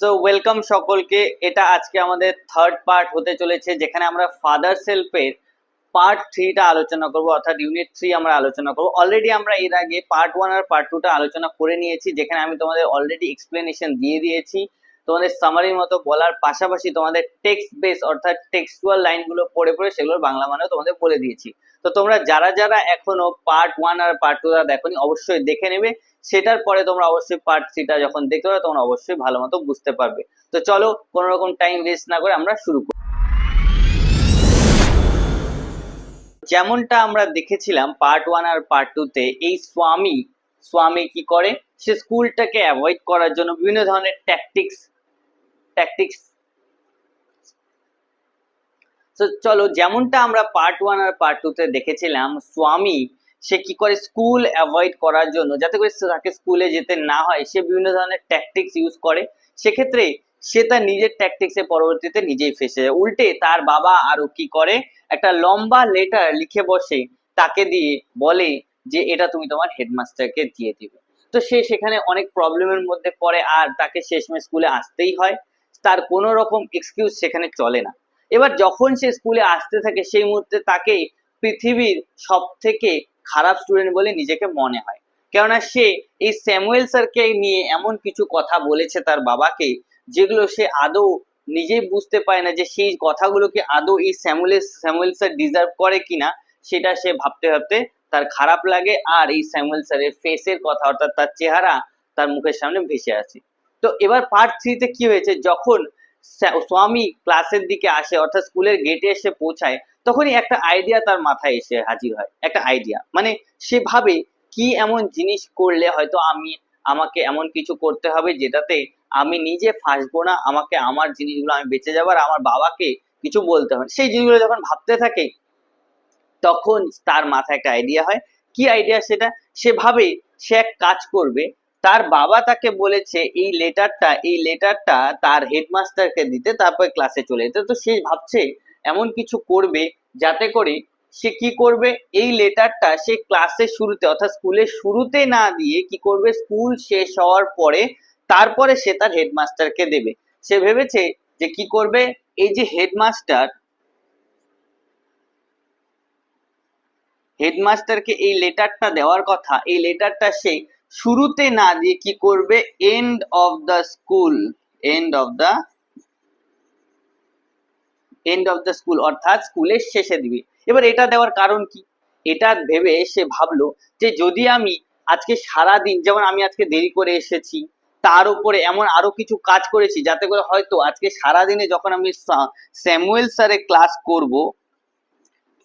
So welcome সকলকে। এটা আজকে আমাদের থার্ড পার্ট হতে চলেছে, যেখানে আমরা ফাদার সেলফের পার্ট থ্রিটা আলোচনা করব, অর্থাৎ ইউনিট থ্রি আমরা আলোচনা করব। অলরেডি আমরা এর আগে পার্ট ওয়ান আর পার্ট টুটা আলোচনা করে নিয়েছি, যেখানে আমি তোমাদের অলরেডি এক্সপ্লেনেশন দিয়ে দিয়েছি। তোমাদের সামারির মতো বলার পাশাপাশি তোমাদের টেক্সট বেস অর্থাৎ টেক্সচুয়াল লাইনগুলো পড়ে পড়ে সেগুলোর বাংলা মানেও তোমাদের বলে দিয়েছি। তো তোমরা যারা যারা এখনও পার্ট ওয়ান আর পার্ট টু দেখোনি, অবশ্যই দেখে নেবে। সেটার পরে তোমরা অবশ্যই পার্ট থ্রিটা যখন দেখতে পাবে, তোমরা অবশ্যই ভালো মতো বুঝতে পারবে। তো চলো, কোনো রকম টাইম ওয়েস্ট না করে আমরা শুরু করি। যেমনটা আমরা দেখেছিলাম পার্ট ওয়ান আর পার্ট টু তে, এই স্বামী স্বামী কি করে? সে স্কুলটাকে অ্যাভয়েড করার জন্য বিভিন্ন ধরনের ট্যাকটিক্স ট্যাকটিক্স তো চলো, যেমনটা আমরা পার্ট ওয়ান আর পার্ট টু তে দেখেছিলাম, স্বামী, সে কি করে স্কুল অ্যাভয়েড করার জন্য, যাতে করে তাকে স্কুলে যেতে না হয়, সে বিভিন্ন ধরনের ট্যাকটিক্স ইউজ করে। সেক্ষেত্রে সে তার নিজের ট্যাকটিক্সে পরবর্তীতে নিজেই ফেসে যায়। উল্টে তার বাবা আরও কি করে, একটা লম্বা লেটার লিখে বসে তাকে দিয়ে বলে যে, এটা তুমি তোমার হেডমাস্টারকে দিয়ে দিবে। তো সে সেখানে অনেক প্রবলেমের মধ্যে পড়ে, আর তাকে শেষমেশ স্কুলে আসতেই হয়। তার কোনো রকম এক্সকিউজ সেখানে চলে না। এবার যখন সে স্কুলে আসতে থাকে, সেই মুহূর্তে তাকে পৃথিবীর সব থেকে খারাপ স্টুডেন্ট বলে নিজেকে মনে হয়। কেননা সে এই স্যামুয়েল স্যারকে নিয়ে এমন কিছু কথা বলেছে তার বাবাকে, যেগুলো সে আদৌ নিজেই বুঝতে পারে না যে সেই কথাগুলোকে আদৌ এই স্যামুয়েল স্যামুয়েল স্যার ডিজার্ভ করে কিনা, সেটা সে ভাবতে ভাবতে তার খারাপ লাগে আর এই স্যামুয়েল স্যারের ফেসের কথা, অর্থাৎ তার চেহারা তার মুখের সামনে ভেসে আসে। তো এবার পার্ট থ্রিতে কি হয়েছে? যখন স্বামী ক্লাসের দিকে আসে, অর্থাৎ স্কুলের গেটে এসে পৌঁছায়, তখনই একটা আইডিয়া তার মাথায় এসে হাজির হয়। একটা আইডিয়া মানে সে ভাবে কি এমন জিনিস করলে হয়তো আমি, আমাকে এমন কিছু করতে হবে যেটাতে আমি নিজে ফাঁসবো না, আমাকে আমার জিনিসগুলো আমি বেঁচে যাবার আমার বাবাকে কিছু বলতে হবে সেই জিনিসগুলো যখন ভাবতে থাকে, তখন তার মাথায় একটা আইডিয়া হয়। কি আইডিয়া সেটা? সে ভাবে সে এক কাজ করবে তার বাবা তাকে বলেছে, এই লেটারটা এই লেটারটা তার হেডমাস্টারকে দিতে, তারপর ক্লাসে চলে যেতে। তো সে ভাবছে, এমন কিছু করবে যাতে করে সে কি করবে? এই লেটারটা সে ক্লাসের শুরুতে, অর্থাৎ স্কুলের শুরুতে না দিয়ে কি করবে? স্কুল শেষ হওয়ার পরে তারপরে সে তার হেডমাস্টারকে দেবে। সে ভেবেছে যে কি করবে? এই যে হেডমাস্টার হেডমাস্টারকে এই লেটারটা দেওয়ার কথা, এই লেটারটা সে শুরুতে না দিয়ে কি করবে? End of the school end of the end of the school অর্থাৎ স্কুলের শেষে দিবে। এবার এটা দেওয়ার কারণ কি? এটা ভেবে সে ভাবলো যে যদি আমি আজকে সারা দিন যেমন আমি আজকে দেরি করে এসেছি, তার উপরে এমন আরও কিছু কাজ করেছি, যাতে করে হয়তো আজকে সারা দিনে যখন আমি স্যামুয়েল স্যারের ক্লাস করব,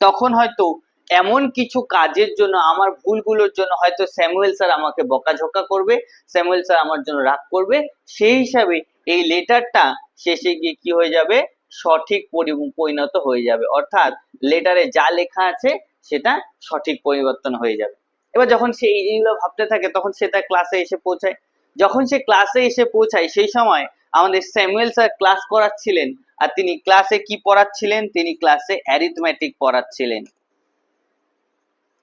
তখন হয়তো এমন কিছু কাজের জন্য, আমার ভুলগুলোর জন্য হয়তো স্যামুয়েল স্যার আমাকে বকাঝকা করবে, স্যামুয়েল স্যার আমার জন্য রাগ করবে, সেই হিসাবে এই লেটারটা শেষে গিয়ে কি হয়ে যাবে? সঠিক পরিণত হয়ে যাবে। অর্থাৎ লেটারে যা লেখা আছে সেটা সঠিক পরিবর্তন হয়ে যাবে। এবার যখন সে এই- এইগুলো ভাবতে থাকে, তখন সে তার ক্লাসে এসে পৌঁছায়। যখন সে ক্লাসে এসে পৌঁছায়, সেই সময় আমাদের স্যামুয়েল স্যার ক্লাস করাচ্ছিলেন। আর তিনি ক্লাসে কি পড়াচ্ছিলেন? তিনি ক্লাসে অ্যারিথমেটিক পড়াচ্ছিলেন।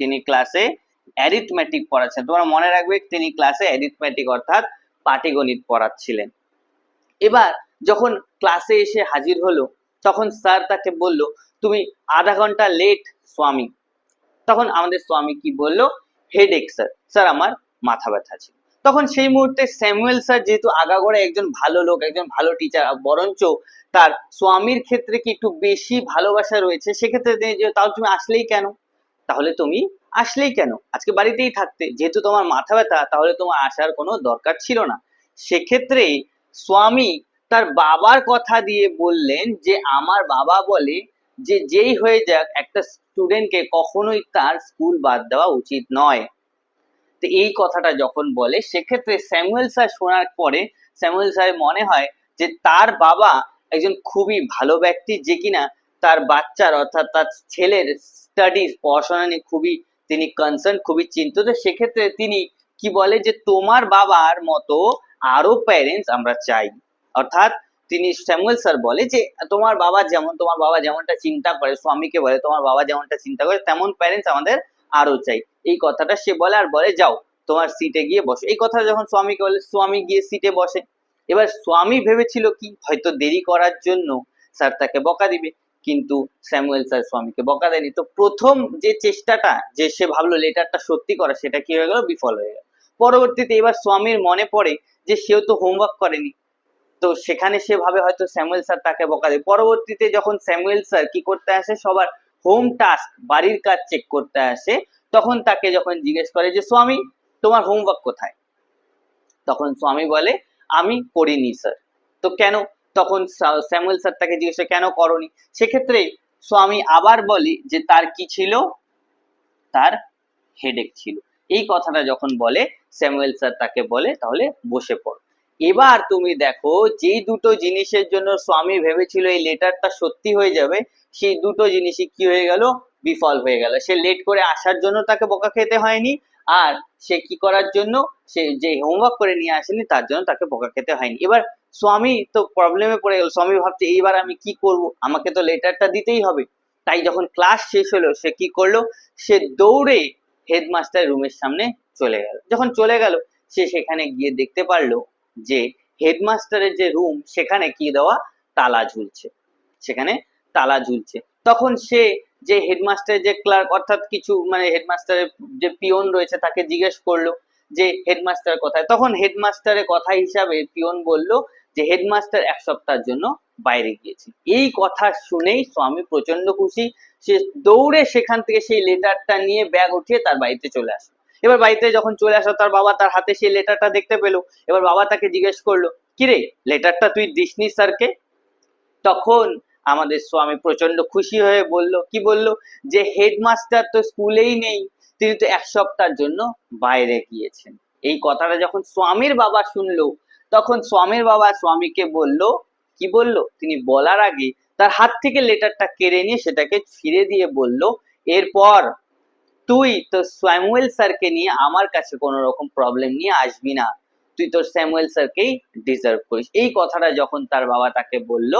তিনি ক্লাসে অ্যারিথমেটিক পড়াচ্ছেন তোমরা মনে রাখবে, তিনি ক্লাসে অ্যারিথমেটিক অর্থাৎ পাটিগণিত পড়াচ্ছিলেন। এবার যখন ক্লাসে এসে হাজির হলো, তখন স্যার তাকে বলল, তুমি আধা ঘণ্টা লেট স্বামী। তখন আমাদের স্বামী কি বলল হেডেক স্যার স্যার আমার মাথা ব্যথা ছিল। তখন সেই মুহূর্তে স্যামুয়েল স্যার যেহেতু আগাগোড়া একজন ভালো লোক, একজন ভালো টিচার বরঞ্চ তার স্বামীর ক্ষেত্রে কি একটু বেশি ভালোবাসা রয়েছে, সেক্ষেত্রে তাও তুমি আসলেই কেন? তাহলে তুমি আসলেই কেন? আজকে বাড়িতেই থাকতে, যেহেতু তোমার মাথা ব্যথা, তাহলে তোমার আসার কোনো দরকার ছিল না। সেক্ষেত্রে স্বামী তার বাবার কথা দিয়ে বললেন যে, আমার বাবা বলে যে, যেই হয়ে যাক, একটা স্টুডেন্টকে কখনোই তার স্কুল বাদ দেওয়া উচিত নয়। তো এই কথাটা যখন বলে, সেক্ষেত্রে স্যামুয়েল স্যার শোনার পরে, স্যামুয়েল স্যার মনে হয় যে, তার বাবা একজন খুবই ভালো ব্যক্তি যে কিনা তার বাচ্চার অর্থাৎ তার ছেলের স্টাডিজ পড়াশোনা নিয়ে খুবই তিনি কনসার্ন খুবই চিন্তিত। সেক্ষেত্রে তিনি কি বলে যে, তোমার বাবার মতো আরও প্যারেন্টস আমরা চাই। অর্থাৎ তিনি স্যামুয়েল স্যার বলে যে, তোমার বাবা যেমন, তোমার বাবা যেমনটা চিন্তা করে, স্বামীকে বলে, তোমার বাবা যেমনটা চিন্তা করে, তেমন প্যারেন্টস আমাদের আরও চাই। এই কথাটা সে বলে আর বলে, যাও, তোমার সিটে গিয়ে বসো। এই কথা যখন স্বামীকে বলে, স্বামী গিয়ে সিটে বসে। এবার স্বামী ভেবেছিল কি? হয়তো দেরি করার জন্য স্যার তাকে বকা দিবে। কিন্তু স্যামুয়েল স্যার স্বামীকে বকা দেয়নি। তো প্রথম যে চেষ্টাটা, যে সে ভাবলো লেটারটা সত্যি করা, সেটা কি হয়ে গেল? বিফল হয়ে গেল। পরবর্তীতে এবার স্বামীর মনে পড়ে যে সেও তো হোমওয়ার্ক করেনি। তো সেখানে সে ভাবে হয়তো স্যামুয়েল স্যার তাকে বকা দেয়। পরবর্তীতে যখন স্যামুয়েল স্যার কি করতে আসে? সবার হোম টাস্ক বাড়ির কাজ চেক করতে আসে। তখন তাকে যখন জিজ্ঞেস করে যে, স্বামী, তোমার হোমওয়ার্ক কোথায়? তখন স্বামী বলে, আমি করিনি স্যার তো কেন? তখন স্যামুয়েল স্যার তাকে জিজ্ঞেস কেন করনি? সেক্ষেত্রে স্বামী আবার বলে যে, তার কি ছিল? তার হেডেক ছিল। এই কথাটা যখন বলে, স্যামুয়েল স্যার তাকে বলে, তাহলে বসে পড়। এবার তুমি দেখো, যেই দুটো জিনিসের জন্য স্বামী ভেবেছিল এই লেটারটা সত্যি হয়ে যাবে, সেই দুটো জিনিসই কি হয়ে গেল? বিফল হয়ে গেল। সে লেট করে আসার জন্য তাকে বকা খেতে হয়নি, আর সে কি করার জন্য? সে যে হোমওয়ার্ক করে নিয়ে আসেনি, তার জন্য তাকে বকা খেতে হয়নি। এবার স্বামী তো প্রবলেমে পড়ে গেল। স্বামী ভাবছে, এইবার আমি কি করব? আমাকে তো লেটারটা দিতেই হবে। তাই যখন ক্লাস শেষ হলো, সে কি করল? সে দৌড়ে হেডমাস্টার রুমের সামনে চলে গেল। যখন চলে গেল, সে সেখানে গিয়ে দেখতে পারল যে হেডমাস্টারের যে রুম সেখানে কি দেওয়া? তালা ঝুলছে। সেখানে তালা ঝুলছে। তখন সে যে হেডমাস্টারের যে ক্লার্ক অর্থাৎ কিছু মানে হেডমাস্টারের যে পিয়ন রয়েছে, তাকে জিজ্ঞেস করল যে হেডমাস্টার কোথায়? তখন হেডমাস্টারের কথা হিসাবে পিয়ন বলল যে হেডমাস্টার এক সপ্তাহের জন্য বাইরে গিয়েছে। এই কথা শুনেই স্বামী প্রচণ্ড খুশি। সে দৌড়ে সেখান থেকে সেই লেটারটা নিয়ে ব্যাগ উঠিয়ে তার বাড়িতে চলে আসলো। এবার বাড়িতে যখন চলে আসলো, তার বাবা তার হাতে সেই লেটারটা দেখতে পেল। এবার বাবা তাকে জিজ্ঞেস করল, কিরে, লেটারটা তুই দিসনি স্যারকে? তখন আমাদের স্বামী প্রচণ্ড খুশি হয়ে বলল, কি বলল? যে হেডমাস্টার তো স্কুলেই নেই, তিনি তো এক সপ্তাহের জন্য বাইরে গিয়েছেন। এই কথাটা যখন স্বামীর বাবা শুনলো তখন স্বামীর বাবা স্বামীকে বলল, কি বলল? তিনি বলার আগে তার হাত থেকে লেটারটা কেড়ে নিয়ে সেটাকে ফিরে দিয়ে বলল, এরপর তুই তো স্যামুয়েল স্যারকে নিয়ে আমার কাছে কোনো রকম প্রবলেম নিয়ে আসবি না। তুই তোর স্যামুয়েল স্যারকেই ডিজার্ভ করিস। এই কথাটা যখন তার বাবা তাকে বলল,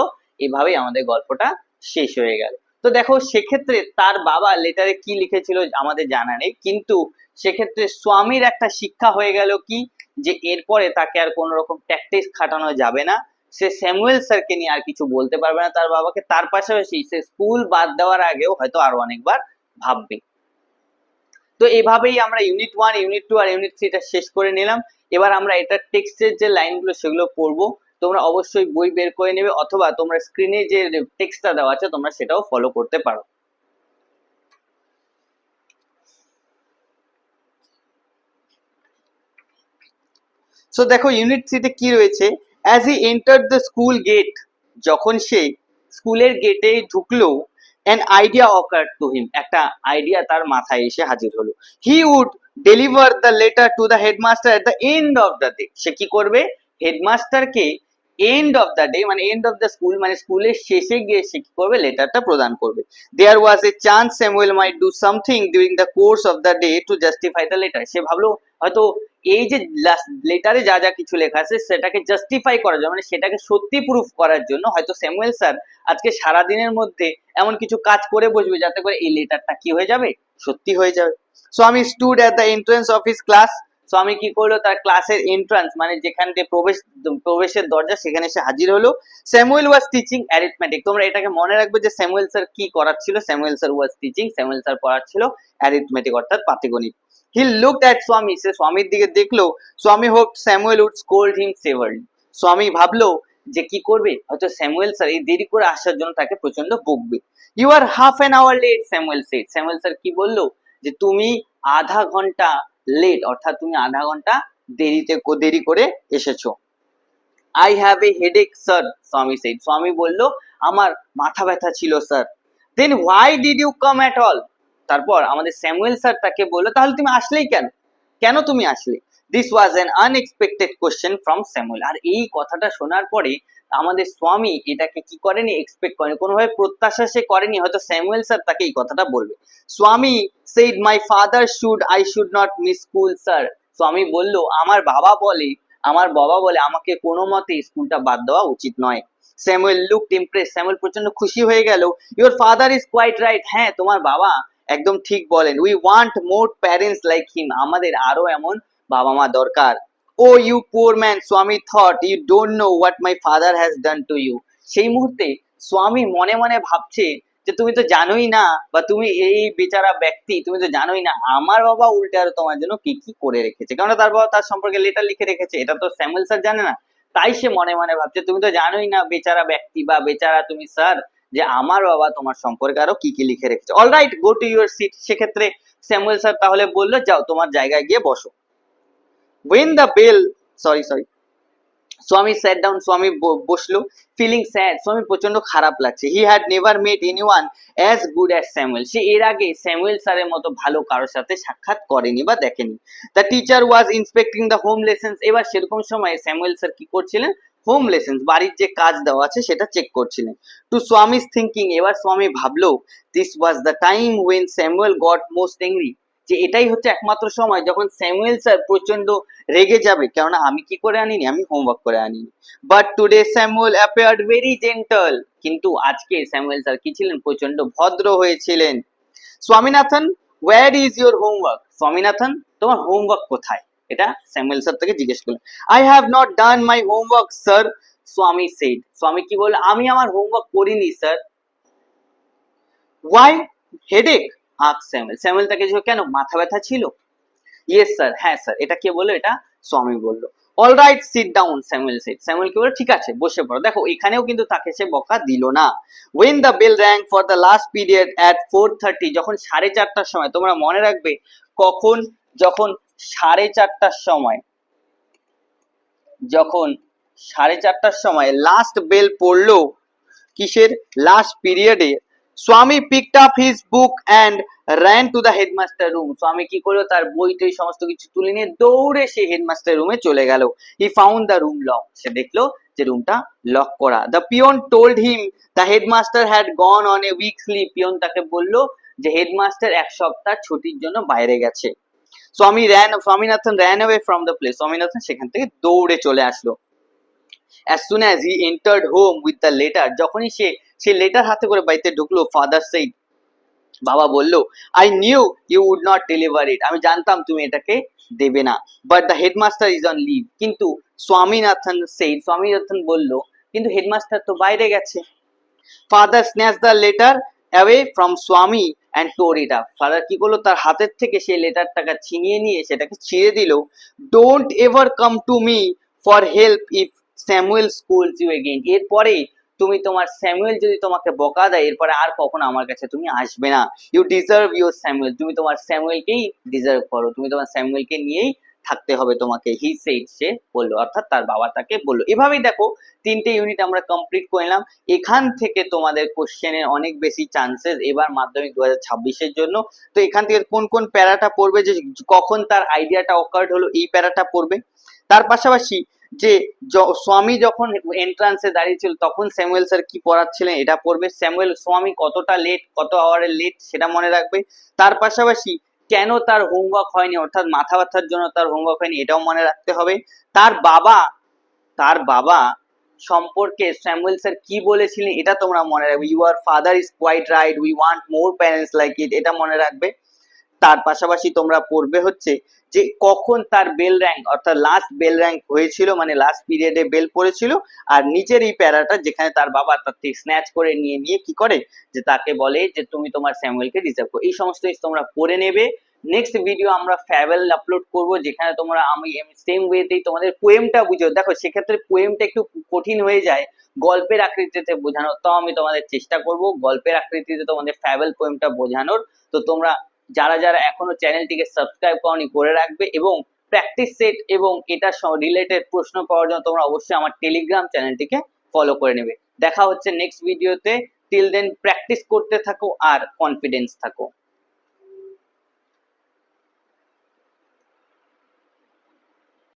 এভাবেই আমাদের গল্পটা শেষ হয়ে গেল। তো দেখো, সেক্ষেত্রে তার বাবা লেটারে কি লিখেছিল আমাদের জানা নেই, কিন্তু সেক্ষেত্রে স্বামীর একটা শিক্ষা হয়ে গেল কি? যে এরপরে তাকে আর কোনো রকম ট্যাকটিক্স খাটানো যাবে না। সে স্যামুয়েল স্যারকে নিয়ে আর কিছু বলতে পারবে না। তার বাবাকে তার পাশাপাশি সে স্কুল বাদ দেওয়ার আগেও হয়তো আরও অনেকবার ভাববে। তো এভাবেই আমরা ইউনিট ওয়ান ইউনিট টু আর ইউনিট থ্রিটা শেষ করে নিলাম। এবার আমরা এটার টেক্সটের যে লাইনগুলো সেগুলো পড়ব। তোমরা অবশ্যই বই বের করে নেবে অথবা তোমরা স্ক্রিনে যে টেক্সটটা দেওয়া আছে, তোমরা সেটাও ফলো করতে পারো। সো দেখো ইউনিট থ্রিতে কি রয়েছে? As he enter the school gate যখন সে স্কুলের গেটে ঢুকলো an idea occur to him একটা আইডিয়া তার মাথায় এসে হাজির হলো। He would deliver the letter to the headmaster at the end of the day সে কি করবে? হেডমাস্টারকে এন্ড অফ দ্য ডে মানে এন্ড অফ দ্য স্কুল মানে স্কুলের শেষে গিয়ে সে কি করবে? লেটারটা প্রদান করবে। There was a chance Samuel might do something during the course of the day to justify the letter সে ভাবলো, হয়তো এই যে লেটারে যা যা কিছু লেখা আছে, সেটাকে জাস্টিফাই করার জন্য মানে সেটাকে সত্যি প্রুফ করার জন্য হয়তো স্যামুয়েল স্যার আজকে সারা দিনের মধ্যে এমন কিছু কাজ করে বসবে যাতে করে এই লেটারটা কি হয়ে যাবে? সত্যি হয়ে যাবে। সো আমি stood at the entrance of his class so আমি কি করল? তার ক্লাসের এন্ট্রান্স মানে যেখান দিয়ে প্রবেশ, প্রবেশের দরজা, সেখানে এসে হাজির হলো। স্যামুয়েল ওয়াজ টিচিং অ্যারিথমেটিক তোমরা এটাকে মনে রাখবে যে স্যামুয়েল স্যার কি করাচ্ছিল? Samuel sir was teaching Samuel sir পড়াচ্ছিল arithmetic অর্থাৎ পাটিগণিত। হি লুকড অ্যাট স্বামী, সে স্বামীর দিকে দেখল। Swami hope Samuel would scold him severely Swami ভাবলো যে কি করবে? হয়তো স্যামুয়েল স্যার এই দেরি করে আসার জন্য তাকে প্রচণ্ড বকবে। You are half an hour late Samuel said Samuel sir কি বলল? যে তুমি আধা ঘণ্টা লেট অর্থাৎ তুমি আধা ঘণ্টা দেরিতে দেরি করে এসেছ। I have a headache sir Swami সেই স্বামী বলল, আমার মাথা ব্যথা ছিল sir then why did you come at all তারপর আমাদের স্যামুয়েল স্যার তাকে বলল, তাহলে তুমি আসলেই কেন? কেন তুমি আসলে? This was an unexpected question from Samuel আর এই কথাটা শোনার পরে আমাদের স্বামী এটাকে কি করেনি? এক্সপেক্ট করেনি। কোনোভাবে প্রত্যাশা সে করেনি, হয়তো স্যামুয়েল স্যার তাকে এই কথাটা বলবে। Swami said my father should I should not miss school sir Swami বলল, আমার বাবা বলে, আমার বাবা বলে আমাকে কোনো মতে স্কুলটা বাদ দেওয়া উচিত নয়। স্যামুয়েল লুক ইমপ্রেস স্যামুয়েল প্রচণ্ড খুশি হয়ে গেল। Your father is quite right হ্যাঁ তোমার বাবা একদম ঠিক বলেন। We want more parents like him আমাদের আরও এমন বাবা মা দরকার। Oh, you poor man, Swami thought, you don't know what my father has done to you. সেই মুহূর্তে স্বামী মনে মনে ভাবছে যে তুমি তো জানোই না বা তুমি এই বেচারা ব্যক্তি তুমি তো জানোই না আমার বাবা উল্টে আরও তোমার জন্য কি কি করে রেখেছে? কারণ তার বাবা তার সম্পর্কে লেটার লিখে রেখেছে এটা তো স্যামুয়েল স্যার জানে না। তাই সে মনে মনে ভাবছে তুমি তো জানোই না বেচারা ব্যক্তি বা বেচারা তুমি স্যার যে আমার বাবা তোমার সম্পর্কে আরও কি কি লিখে রেখেছে। All right go to your seat সেক্ষেত্রে স্যামুয়েল স্যার তাহলে বলল যাও তোমার জায়গায় গিয়ে বসো। When the bell, sorry sorry. স্বামী স্যাট ডাউন স্বামী বসল ফিলিং স্যাড স্বামী প্রচণ্ড খারাপ লাগছে। He had never met anyone as good as Samuel সে এর আগে স্যামুয়েল স্যারের মতো ভালো কারোর সাথে সাক্ষাৎ করেনি বা দেখেনি। The teacher was inspecting the home lessons এবার সেরকম সময় স্যামুয়েল স্যার কি করছিলেন? হোম লেসেন্স বাড়ির যে কাজ দেওয়া আছে সেটা চেক করছিলেন। টু স্বামীস থিঙ্কিং এবার স্বামী ভাবলো this was the time when Samuel got most angry যে এটাই হচ্ছে একমাত্র সময় যখন স্যামুয়েল স্যার প্রচণ্ড রেগে যাবে, কেননা আমি কি করে আনিনি? আমি হোমওয়ার্ক করে আনিনি। But today Samuel appeared very gentle কিন্তু আজকে স্যামুয়েল স্যার কি ছিলেন? প্রচণ্ড ভদ্র হয়েছিলেন। Swaminathan where is your homework Swaminathan, তোমার হোমওয়ার্ক কোথায়? এটা স্যামুয়েল স্যার তাকে জিজ্ঞেস করলেন। I have not done my homework sir Swami said Swami কি বলল আমি আমার হোমওয়ার্ক করিনি স্যার ওয়াই হেডেক আক স্যামুয়েল স্যামুয়েল তাকে কেন? মাথা ব্যথা ছিল? ইয়েস স্যার হ্যাঁ স্যার এটা কে বলল? এটা স্বামী বলল। All right sit down Samuel said Samuel কি বলল? ঠিক আছে, বসে পড়ো। দেখো, এখানেও কিন্তু তাকে সে বকা দিল না। When the bell rang for the last period at four thirty যখন সাড়ে চারটার সময়, তোমরা মনে রাখবে, কখন? যখন সাড়ে চারটার সময়, যখন সাড়ে চারটার সময় লাস্ট বেল পড়ল, কিসের? লাস্ট পিরিয়ডে Swami picked up his book and ran to the headmaster room Swami কি করল? তার বই টই সমস্ত কিছু তুলে নিয়ে দৌড়ে সে হেডমাস্টার রুমে চলে গেল। He found the room lock সে দেখল যে রুমটা লক করা। The peon told him the headmaster had gone on a week slip peon তাকে বলল যে হেডমাস্টার এক সপ্তাহ ছুটির জন্য বাইরে গেছে। Swami ran Swaminathan ran away from the place Swaminathan সেখান থেকে দৌড়ে চলে আসলো। As soon as he entered home with the letter, যখনই সে সে লেটার হাতে করে বাড়িতে ঢুকলো ফাদার সেই বাবা বলল I knew you would not deliver it আমি জানতাম তুমি এটাকে দেবে না। But the headmaster is on leave কিন্তু স্বামীনাথন সেই স্বামীনাথন বলল, কিন্তু হেডমাস্টার তো বাইরে গেছে। Father snatch the letter away from Swami and tore it up father কি করল? তার হাতের থেকে সেই লেটারটাকে ছিনিয়ে নিয়ে সেটাকে ছিঁড়ে দিল। Don't ever come to me for help if Samuel scolds you again এরপরে তুমি তোমার স্যামুয়েল যদি তোমাকে বকা দেয়, এরপরে আর কখনো আমার কাছে তুমি আসবে না। You deserve your Samuel. তুমি তোমার স্যামুয়েলকেই ডিজার্ভ করো। তুমি তোমার স্যামুয়েলকে নিয়েই থাকতে হবে তোমাকে। হি সেইড সে বলল। অর্থাৎ তার বাবা তাকে বলল। এভাবেই দেখো, তিনটে ইউনিট আমরা কমপ্লিট করলাম এখান থেকে তোমাদের কোশ্চেনের অনেক বেশি চান্সেস এবার মাধ্যমিক দু হাজার জন্য। তো এখান থেকে কোন কোন প্যারাটা পড়বে, যে কখন তার আইডিয়াটা অকার্ড হলো, এই প্যারাটা পড়বে। তার পাশাপাশি যে স্বামী যখন এন্ট্রান্সে দাঁড়িয়েছিল, তখন স্যামুয়েল স্যার কি পড়াচ্ছিলেন, এটা পড়বে। স্যামুয়েল, স্বামী কতটা লেট কত আওয়ারের লেট সেটা মনে রাখবে। তার পাশাপাশি কেন তার হোমওয়ার্ক হয়নি, অর্থাৎ মাথা ব্যথার জন্য তার হোমওয়ার্ক হয়নি, এটাও মনে রাখতে হবে। তার বাবা তার বাবা সম্পর্কে স্যামুয়েল স্যার কি বলেছিলেন, এটা তোমরা মনে রাখবে। Your father is quite right we want more parents like it এটা মনে রাখবে। তার পাশাপাশি তোমরা পড়বে হচ্ছে যে কখন তার বেল র্যাঙ্ক অর্থাৎ লাস্ট বেল র্যাঙ্ক হয়েছিল মানে লাস্ট পিরিয়ডে বেল পড়েছিল, আর নিচের এই প্যারাটা যেখানে তার বাবা তার থেকে স্ন্যাচ করে নিয়ে নিয়ে কি করে? যে তাকে বলে যে তুমি তোমার স্যামুয়েলকে রিজার্ভ করো। এই সমস্ত তোমরা পড়ে নেবে। নেক্সট ভিডিও আমরা ফ্যাভেল আপলোড করব, যেখানে তোমরা আমি সেম ওয়েতেই তোমাদের পোয়েমটা বুঝো দেখো, সেক্ষেত্রে পোয়েমটা একটু কঠিন হয়ে যায়। গল্পের আকৃতিতে বোঝানোর, তো আমি তোমাদের চেষ্টা করব গল্পের আকৃতিতে তোমাদের ফ্যাভেল পোয়েমটা বোঝানোর। তো তোমরা যারা যারা এখনও চ্যানেলটিকে সাবস্ক্রাইব করনি করে রাখবে এবং প্র্যাকটিস সেট এবং এটা রিলেটেড প্রশ্ন পাওয়ার জন্য তোমরা অবশ্যই আমার টেলিগ্রাম চ্যানেলটিকে ফলো করে নেবে। দেখা হচ্ছে নেক্সট ভিডিওতে টিল দেন প্র্যাকটিস করতে থাকো আর কনফিডেন্স থাকো।